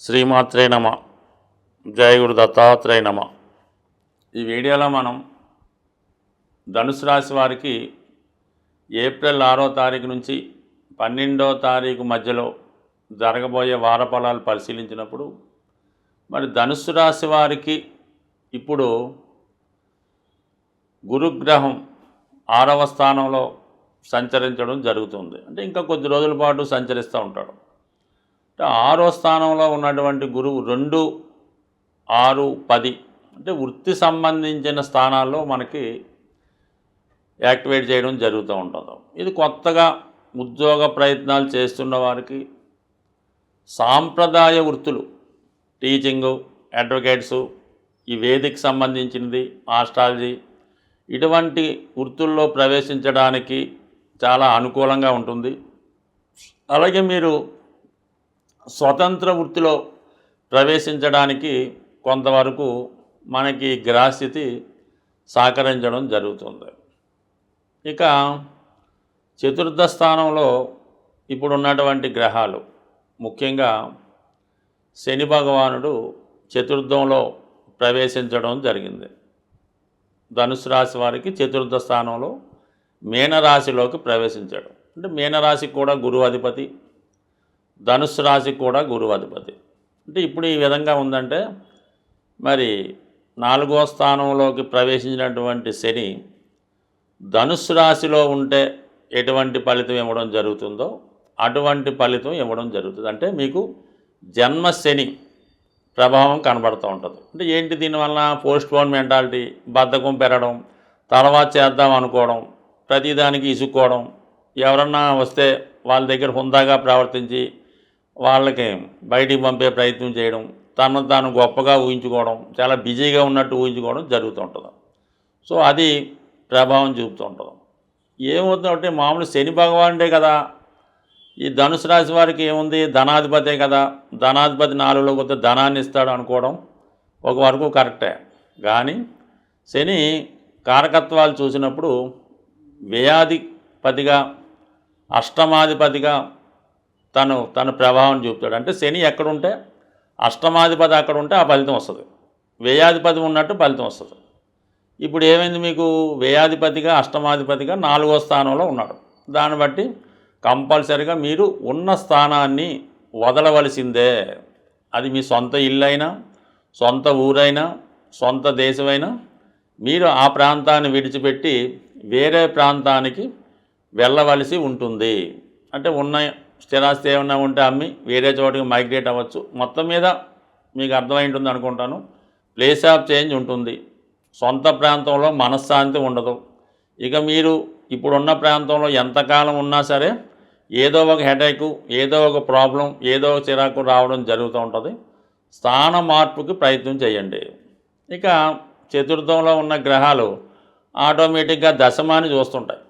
శ్రీమాత్రే నమ. జయగురు దత్తాత్రేయ నమ. ఈ వీడియోలో మనం ధనుసు రాశి వారికి ఏప్రిల్ ఆరో తారీఖు నుంచి పన్నెండో తారీఖు మధ్యలో జరగబోయే వార ఫలాలు పరిశీలించినప్పుడు మరి ధనుసు రాశి వారికి ఇప్పుడు గురుగ్రహం ఆరవ స్థానంలో సంచరించడం జరుగుతుంది. అంటే ఇంకా కొద్ది రోజుల పాటు సంచరిస్తూ ఉంటాడు. ఆరో స్థానంలో ఉన్నటువంటి గురువు రెండు ఆరు పది అంటే వృత్తి సంబంధించిన స్థానాల్లో మనకి యాక్టివేట్ చేయడం జరుగుతూ ఉంటుంది. ఇది కొత్తగా ఉద్యోగ ప్రయత్నాలు చేస్తున్న వారికి సాంప్రదాయ వృత్తులు టీచింగు అడ్వకేట్సు ఈ వేదిక సంబంధించినది ఆస్ట్రాలజీ ఇటువంటి వృత్తుల్లో ప్రవేశించడానికి చాలా అనుకూలంగా ఉంటుంది. అలాగే మీరు స్వతంత్ర వృత్తిలో ప్రవేశించడానికి కొంతవరకు మనకి గ్రహస్థితి సహకరించడం జరుగుతుంది. ఇక చతుర్థ స్థానంలో ఇప్పుడు ఉన్నటువంటి గ్రహాలు ముఖ్యంగా శని భగవానుడు చతుర్థంలో ప్రవేశించడం జరిగింది. ధనుసు రాశి వారికి చతుర్థ స్థానంలో మీనరాశిలోకి ప్రవేశించాడు. అంటే మీనరాశికి కూడా గురువు అధిపతి ధనుస్సు రాశి కూడా గురువు అధిపతి అంటే ఇప్పుడు ఈ విధంగా ఉందంటే మరి నాలుగో స్థానంలోకి ప్రవేశించినటువంటి శని ధనుస్సు రాశిలో ఉంటే ఎటువంటి ఫలితం ఇవ్వడం జరుగుతుందో అటువంటి ఫలితం ఇవ్వడం జరుగుతుంది. అంటే మీకు జన్మ శని ప్రభావం కనబడుతూ ఉంటుంది. అంటే ఏంటి దీనివల్ల పోస్ట్ పోన్ మెంటాలిటీ బద్ధకం పెరగడం తర్వాత చేద్దాం అనుకోవడం ప్రతిదానికి ఇసుక్కోవడం ఎవరన్నా వస్తే వాళ్ళ దగ్గర హుందాగా ప్రవర్తించి వాళ్ళకి బయటికి పంపే ప్రయత్నం చేయడం తను తాను గొప్పగా ఊహించుకోవడం చాలా బిజీగా ఉన్నట్టు ఊహించుకోవడం జరుగుతూ ఉంటుంది. సో అది ప్రభావం చూపుతూ ఉంటుంది. ఏమవుతుందంటే మామూలు శని భగవానుడే కదా. ఈ ధనుసు రాశి వారికి ఏముంది? ధనాధిపతే కదా. ధనాధిపతి నాలుగులోకి వస్తే ధనాన్ని ఇస్తాడు అనుకోవడం ఒక వరకు కరెక్టే. కానీ శని కారకత్వాలు చూసినప్పుడు వ్యయాధిపతిగా అష్టమాధిపతిగా తను తన ప్రభావం చూపుతాడు. అంటే శని ఎక్కడుంటే అష్టమాధిపతి అక్కడ ఉంటే ఆ ఫలితం వస్తుంది. వ్యయాధిపతి ఉన్నట్టు ఫలితం వస్తుంది. ఇప్పుడు ఏమైంది మీకు? వ్యయాధిపతిగా అష్టమాధిపతిగా నాలుగో స్థానంలో ఉన్నాడు. దాన్ని బట్టి కంపల్సరిగా మీరు ఉన్న స్థానాన్ని వదలవలసిందే. అది మీ సొంత ఇల్లు అయినా సొంత ఊరైనా సొంత దేశమైనా మీరు ఆ ప్రాంతాన్ని విడిచిపెట్టి వేరే ప్రాంతానికి వెళ్ళవలసి ఉంటుంది. అంటే ఉన్న స్థిరాస్తి ఏమన్నా ఉంటే అమ్మి వేరే చోటికి మైగ్రేట్ అవ్వచ్చు. మొత్తం మీద మీకు అర్థమై ఉంటుంది అనుకుంటాను. ప్లేస్ ఆఫ్ చేంజ్ ఉంటుంది. సొంత ప్రాంతంలో మనశ్శాంతి ఉండదు. ఇక మీరు ఇప్పుడున్న ప్రాంతంలో ఎంతకాలం ఉన్నా సరే ఏదో ఒక హెడేక్ ఏదో ఒక ప్రాబ్లం ఏదో ఒక చిరాకు రావడం జరుగుతూ ఉంటుంది. స్థాన మార్పుకి ప్రయత్నం చేయండి. ఇక చతుర్థంలో ఉన్న గ్రహాలు ఆటోమేటిక్గా దశమాన్ని చూస్తుంటాయి.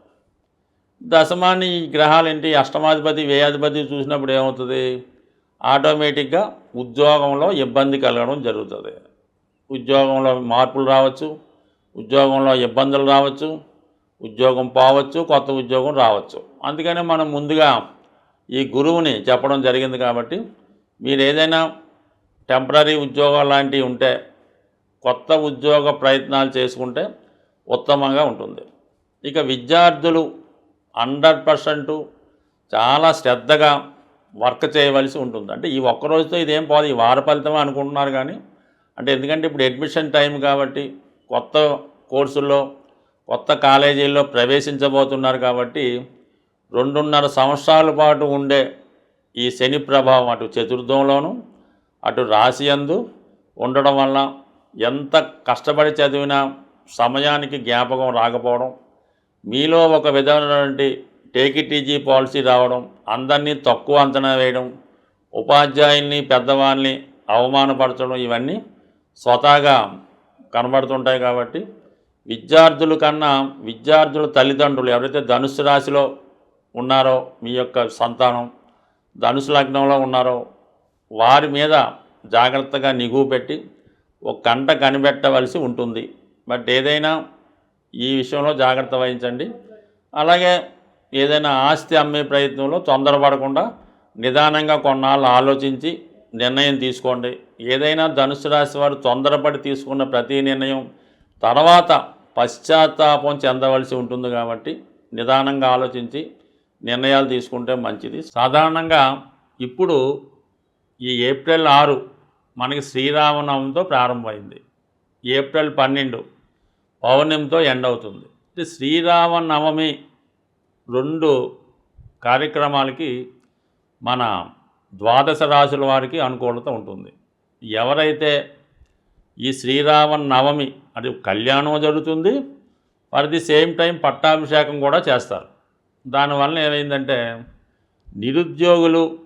దశమాన్ని గ్రహాలు ఏంటి? అష్టమాధిపతి వ్యయాధిపతి చూసినప్పుడు ఏమవుతుంది? ఆటోమేటిక్గా ఉద్యోగంలో ఇబ్బంది కలగడం జరుగుతుంది. ఉద్యోగంలో మార్పులు రావచ్చు ఉద్యోగంలో ఇబ్బందులు రావచ్చు ఉద్యోగం పోవచ్చు కొత్త ఉద్యోగం రావచ్చు. అందుకనే మనం ముందుగా ఈ గురువుని చెప్పడం జరిగింది కాబట్టి మీరు ఏదైనా టెంపరీ ఉద్యోగం లాంటివి ఉంటే కొత్త ఉద్యోగ ప్రయత్నాలు చేసుకుంటే ఉత్తమంగా ఉంటుంది. ఇక విద్యార్థులు హండ్రెడ్ పర్సెంట్ చాలా శ్రద్ధగా వర్క్ చేయవలసి ఉంటుంది. అంటే ఈ ఒక్క రోజుతో ఇదేం పోదు ఈ వార ఫలితమే అనుకుంటున్నారు కానీ అంటే ఎందుకంటే ఇప్పుడు అడ్మిషన్ టైం కాబట్టి కొత్త కోర్సుల్లో కొత్త కాలేజీల్లో ప్రవేశించబోతున్నారు కాబట్టి రెండున్నర సంవత్సరాల పాటు ఉండే ఈ శని ప్రభావం అటు చతుర్థంలోను అటు రాశియందు ఉండడం వల్ల ఎంత కష్టపడి చదివినా సమయానికి జ్ఞాపకం రాకపోవడం మీలో ఒక విధమైనటువంటి టేక్ ఇట్ ఈజీ పాలసీ రావడం అందరినీ తక్కువ అంచనా వేయడం ఉపాధ్యాయుల్ని పెద్దవాళ్ళని అవమానపరచడం ఇవన్నీ స్వతహాగా కనబడుతుంటాయి కాబట్టి విద్యార్థుల కన్నా విద్యార్థుల తల్లిదండ్రులు ఎవరైతే ధనుసు రాశిలో ఉన్నారో మీ యొక్క సంతానం ధనుసు లగ్నంలో ఉన్నారో వారి మీద జాగ్రత్తగా నిగువ పెట్టి ఒక కంట కనిపెట్టవలసి ఉంటుంది. బట్ ఏదైనా ఈ విషయంలో జాగ్రత్త వహించండి. అలాగే ఏదైనా ఆస్తి అమ్మే ప్రయత్నంలో తొందరపడకుండా నిదానంగా కొన్నాళ్ళు ఆలోచించి నిర్ణయం తీసుకోండి. ఏదైనా ధనుసు రాశి వారు తొందరపడి తీసుకున్న ప్రతి నిర్ణయం తర్వాత పశ్చాత్తాపం చెందవలసి ఉంటుంది కాబట్టి నిదానంగా ఆలోచించి నిర్ణయాలు తీసుకుంటే మంచిది. సాధారణంగా ఇప్పుడు ఈ ఏప్రిల్ ఆరు మనకి శ్రీరామనవమితో ప్రారంభమైంది. ఏప్రిల్ పన్నెండు పౌర్ణమితో ఎండ్ అవుతుంది. అంటే శ్రీరామనవమి రెండు కార్యక్రమాలకి మన ద్వాదశ రాశుల వారికి అనుకూలత ఉంటుంది. ఎవరైతే ఈ శ్రీరామ నవమి అది కళ్యాణం జరుగుతుంది వారి ది సేమ్ టైం పట్టాభిషేకం కూడా చేస్తారు. దానివల్ల ఏమైందంటే నిరుద్యోగులు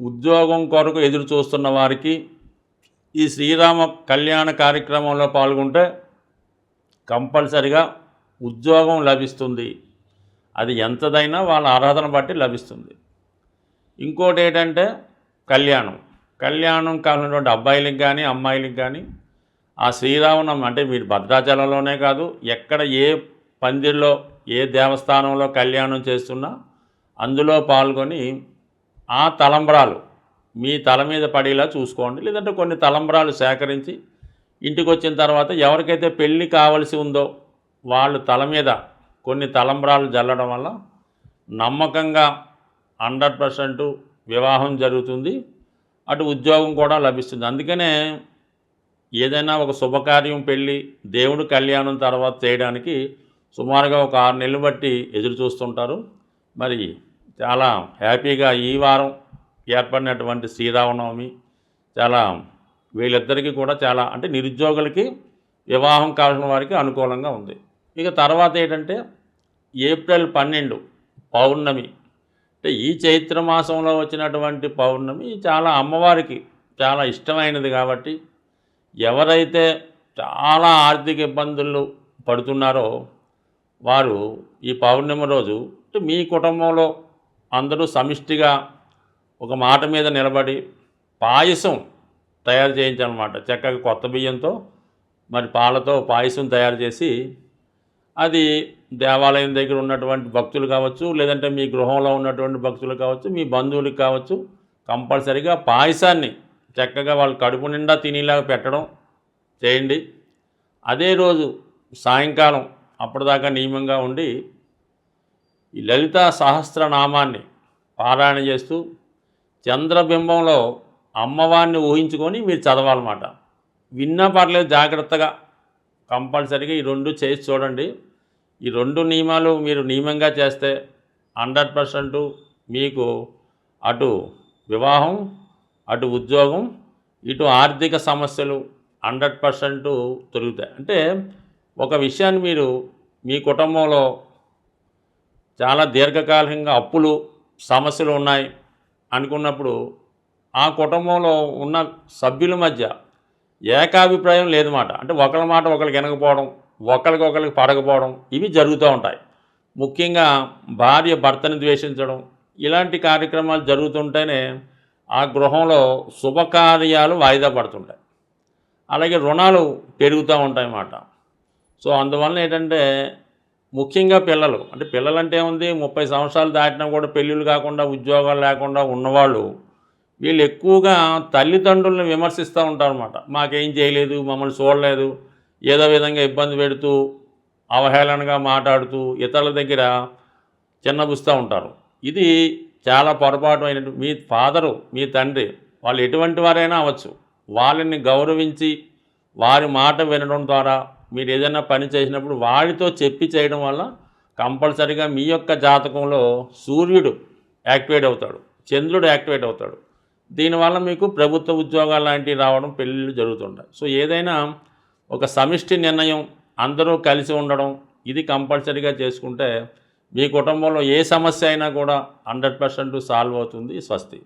ఉద్యోగం కొరకు ఎదురు చూస్తున్న వారికి ఈ శ్రీరామ కళ్యాణ కార్యక్రమంలో పాల్గొంటే కంపల్సరిగా ఉద్యోగం లభిస్తుంది. అది ఎంతదైనా వాళ్ళ అర్హతను బట్టి లభిస్తుంది. ఇంకోటి ఏంటంటే కళ్యాణం. కళ్యాణం కానటువంటి అబ్బాయిలకు కానీ అమ్మాయిలకు కానీ ఆ శ్రీరామనం అంటే మీరు భద్రాచలంలోనే కాదు ఎక్కడ ఏ పందిర్లో ఏ దేవస్థానంలో కళ్యాణం చేస్తున్నా అందులో పాల్గొని ఆ తలంబరాలు మీ తల మీద పడేలా చూసుకోండి. లేదంటే కొన్ని తలంబరాలు సేకరించి ఇంటికి వచ్చిన తర్వాత ఎవరికైతే పెళ్ళి కావలసి ఉందో వాళ్ళు తల మీద కొన్ని తలంబ్రాలు జల్లడం వల్ల నమ్మకంగా హండ్రెడ్ పర్సెంట్ వివాహం జరుగుతుంది. అటు ఉద్యోగం కూడా లభిస్తుంది. అందుకనే ఏదైనా ఒక శుభకార్యం పెళ్ళి దేవుడు కళ్యాణం తర్వాత చేయడానికి సుమారుగా ఒక ఆరు నెలలు బట్టి ఎదురు చూస్తుంటారు. మరి చాలా హ్యాపీగా ఈ వారం ఏర్పడినటువంటి శ్రీరామనవమి చాలా వీళ్ళిద్దరికీ కూడా చాలా అంటే నిరుద్యోగులకి వివాహం కావాల్సిన వారికి అనుకూలంగా ఉంది. ఇక తర్వాత ఏంటంటే ఏప్రిల్ పన్నెండు పౌర్ణమి అంటే ఈ చైత్ర మాసంలో వచ్చినటువంటి పౌర్ణమి చాలా అమ్మవారికి చాలా ఇష్టమైనది కాబట్టి ఎవరైతే చాలా ఆర్థిక ఇబ్బందులు పడుతున్నారో వారు ఈ పౌర్ణమి రోజు అంటే మీ కుటుంబంలో అందరూ సమిష్టిగా ఒక మాట మీద నిలబడి పాయసం తయారు చేయించనమాట. చక్కగా కొత్త బియ్యంతో మరి పాలతో పాయసం తయారు చేసి అది దేవాలయం దగ్గర ఉన్నటువంటి భక్తులు కావచ్చు లేదంటే మీ గృహంలో ఉన్నటువంటి భక్తులు కావచ్చు మీ బంధువులకు కావచ్చు కంపల్సరిగా పాయసాన్ని చక్కగా వాళ్ళు కడుపు నిండా తినేలాగా పెట్టడం చేయండి. అదే రోజు సాయంకాలం అప్పటిదాకా నియమంగా ఉండి ఈ లలిత సహస్రనామాన్ని పారాయణ చేస్తూ చంద్రబింబంలో అమ్మవారిని ఊహించుకొని మీరు చదవాలన్నమాట. విన్నా పర్లేదు జాగ్రత్తగా. కంపల్సరీగా ఈ రెండు చేసి చూడండి. ఈ రెండు నియమాలు మీరు నియమంగా చేస్తే హండ్రెడ్ పర్సెంట్ మీకు అటు వివాహం అటు ఉద్యోగం ఇటు ఆర్థిక సమస్యలు హండ్రెడ్ పర్సెంట్ దొరుకుతాయి అంటే ఒక విషయాన్ని మీరు మీ కుటుంబంలో చాలా దీర్ఘకాలికంగా అప్పులు సమస్యలు ఉన్నాయి అనుకున్నప్పుడు ఆ కుటుంబంలో ఉన్న సభ్యుల మధ్య ఏకాభిప్రాయం లేదన్నమాట అంటే ఒకరి మాట ఒకరికి వినకపోవడం ఒకరికొకరికి పడకపోవడం ఇవి జరుగుతూ ఉంటాయి. ముఖ్యంగా భార్య భర్తని ద్వేషించడం ఇలాంటి కార్యక్రమాలు జరుగుతుంటేనే ఆ గృహంలో శుభకార్యాలు వాయిదా పడుతుంటాయి. అలాగే రుణాలు పెరుగుతూ ఉంటాయి అన్నమాట సో అందువల్ల ఏంటంటే ముఖ్యంగా పిల్లలు అంటే పిల్లలంటే ఉంది ముప్పై సంవత్సరాలు దాటినా కూడా పెళ్ళిళ్ళు కాకుండా ఉద్యోగాలు లేకుండా ఉన్నవాళ్ళు వీళ్ళు ఎక్కువగా తల్లిదండ్రులను విమర్శిస్తూ ఉంటారు అనమాట మాకేం చేయలేదు మమ్మల్ని చూడలేదు ఏదో విధంగా ఇబ్బంది పెడుతూ అవహేళనగా మాట్లాడుతూ ఇతరుల దగ్గర చిన్నబుస్తూ ఉంటారు. ఇది చాలా పొరపాటు అయినట్టు మీ ఫాదరు మీ తండ్రి వాళ్ళు ఎటువంటి వారైనా అవ్వచ్చు. వాళ్ళని గౌరవించి వారి మాట వినడం ద్వారా మీరు ఏదైనా పని చేసినప్పుడు వారితో చెప్పి చేయడం వల్ల కంపల్సరిగా మీ యొక్క జాతకంలో సూర్యుడు యాక్టివేట్ అవుతాడు చంద్రుడు యాక్టివేట్ అవుతాడు. దీనివల్ల మీకు ప్రభుత్వ ఉద్యోగాలు లాంటివి రావడం పెళ్ళిళ్ళు జరుగుతుంటాయి. సో ఏదైనా ఒక సమిష్టి నిర్ణయం అందరూ కలిసి ఉండడం ఇది కంపల్సరీగా చేసుకుంటే మీ కుటుంబంలో ఏ సమస్య అయినా కూడా హండ్రెడ్ పర్సెంట్ సాల్వ్ అవుతుంది స్వస్తి.